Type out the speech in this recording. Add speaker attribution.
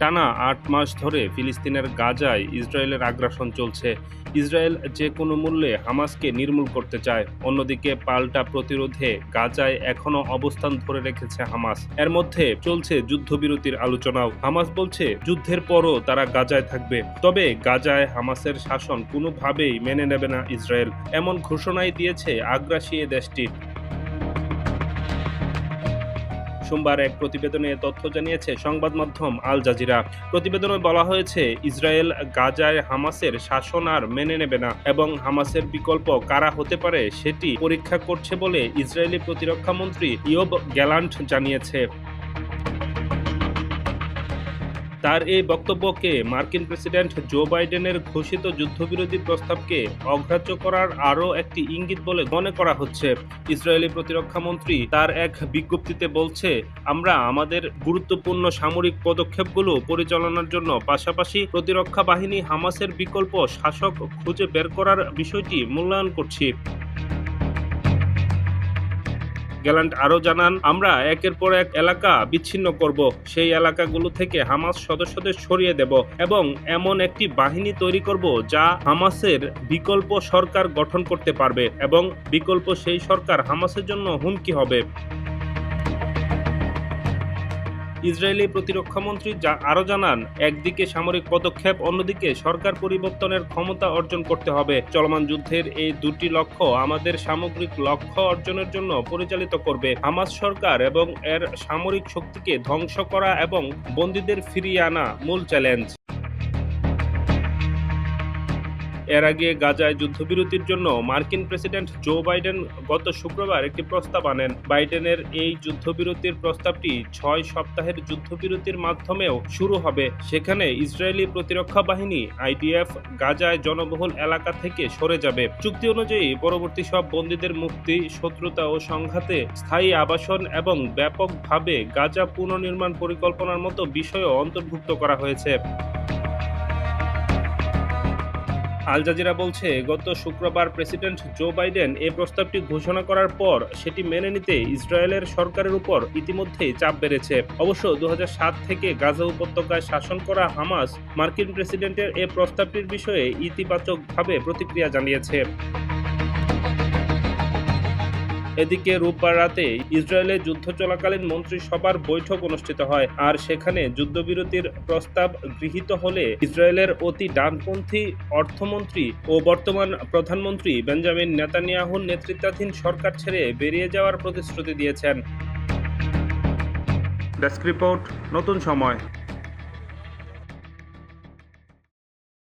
Speaker 1: টানা আট মাস ধরে ফিলিস্তিনের গাজায় ইসরায়েলের আগ্রাসন চলছে। ইসরায়েল যে কোনো মূল্যে হামাসকে নির্মূল করতে চায়, অন্যদিকে পাল্টা প্রতিরোধে গাজায় এখনও অবস্থান ধরে রেখেছে হামাস। এর মধ্যে চলছে যুদ্ধবিরতির আলোচনাও। হামাস বলছে, যুদ্ধের পরও তারা গাজায় থাকবে। তবে গাজায় হামাসের শাসন কোনোভাবেই মেনে নেবে না ইসরায়েল। এমন ঘোষণাই দিয়েছে আগ্রাসী এ দেশটি। সোমবার এক প্রতিবেদনে তথ্য জানিয়েছে সংবাদ মাধ্যম আল জাজিরা। প্রতিবেদনে বলা হয়েছে, ইসরায়েল গাজায় হামাসের শাসন আর মেনে নেবে না এবং হামাসের বিকল্প কারা হতে পারে সেটি পরীক্ষা করছে বলে ইসরায়েলি প্রতিরক্ষা মন্ত্রী ইয়ব গ্যালান্ট জানিয়েছে। তার এই বক্তব্যকে মার্কিন প্রেসিডেন্ট জো বাইডেনের ঘোষিত যুদ্ধবিরোধী প্রস্তাবকে অগ্রাহ্য করার আরও একটি ইঙ্গিত বলে মনে করা হচ্ছে। ইসরায়েলি প্রতিরক্ষা মন্ত্রী তার এক বিজ্ঞপ্তিতে বলছে, আমরা আমাদের গুরুত্বপূর্ণ সামরিক পদক্ষেপগুলো পরিচালনার জন্য পাশাপাশি প্রতিরক্ষা বাহিনী হামাসের বিকল্প শাসক খুঁজে বের করার বিষয়টি মূল্যায়ন করছি। গ্যালান্ট আরও জানান, আমরা একের পর এক এলাকা বিচ্ছিন্ন করব। সেই এলাকাগুলো থেকে হামাস সদস্যদের সরিয়ে দেব এবং এমন একটি বাহিনী তৈরি করব যা হামাসের বিকল্প সরকার গঠন করতে পারবে এবং বিকল্প সেই সরকার হামাসের জন্য হুমকি হবে। ইসরায়েলি প্রতিরক্ষামন্ত্রী যা আরও জানান, একদিকে সামরিক পদক্ষেপ, অন্যদিকে সরকার পরিবর্তনের ক্ষমতা অর্জন করতে হবে। চলমান যুদ্ধের এই দুটি লক্ষ্য আমাদের সামগ্রিক লক্ষ্য অর্জনের জন্য পরিচালিত করবে। হামাস সরকার এবং এর সামরিক শক্তিকে ধ্বংস করা এবং বন্দীদের ফিরিয়ে আনা মূল চ্যালেঞ্জ। এর আগে গাজায় যুদ্ধবিরতির জন্য মার্কিন প্রেসিডেন্ট জো বাইডেন গত শুক্রবার একটি প্রস্তাব আনেন। বাইডেনের এই যুদ্ধবিরতির প্রস্তাবটি ছয় সপ্তাহের যুদ্ধবিরতির মাধ্যমেও শুরু হবে। সেখানে ইসরায়েলি প্রতিরক্ষা বাহিনী, আইডিএফ, গাজায় জনবহুল এলাকা থেকে সরে যাবে। চুক্তি অনুযায়ী পরবর্তী সব বন্দীদের মুক্তি, শত্রুতা ও সংঘাতে স্থায়ী আবাসন এবং ব্যাপকভাবে গাজা পুনর্নির্মাণ পরিকল্পনার মতো বিষয়ও অন্তর্ভুক্ত করা হয়েছে। আল জাজিরা বলছে, গত শুক্রবার প্রেসিডেন্ট জো বাইডেন এই প্রস্তাবটি ঘোষণা করার পর সেটি মেনে নিতে ইসরায়েলের সরকারের উপর ইতিমধ্যেই চাপ বেড়েছে। অবশ্য দু হাজার সাত থেকে গাজা উপত্যকায় শাসন করা হামাস মার্কিন প্রেসিডেন্টের এই প্রস্তাবটির বিষয়ে ইতিবাচকভাবে প্রতিক্রিয়া জানিয়েছে। এদিকে রোববার রাতে ইসরায়েলে যুদ্ধ চলাকালীন মন্ত্রিসভার বৈঠক অনুষ্ঠিত হয়, আর সেখানে যুদ্ধবিরতির প্রস্তাব গৃহীত হলে ইসরায়েলের অতি ডানপন্থী অর্থমন্ত্রী ও বর্তমান প্রধানমন্ত্রী বেঞ্জামিন নেতানিয়াহুর নেতৃত্বাধীন সরকার ছেড়ে বেরিয়ে যাওয়ার প্রতিশ্রুতি দিয়েছেন। ডেস্ক রিপোর্ট, নতুন সময়।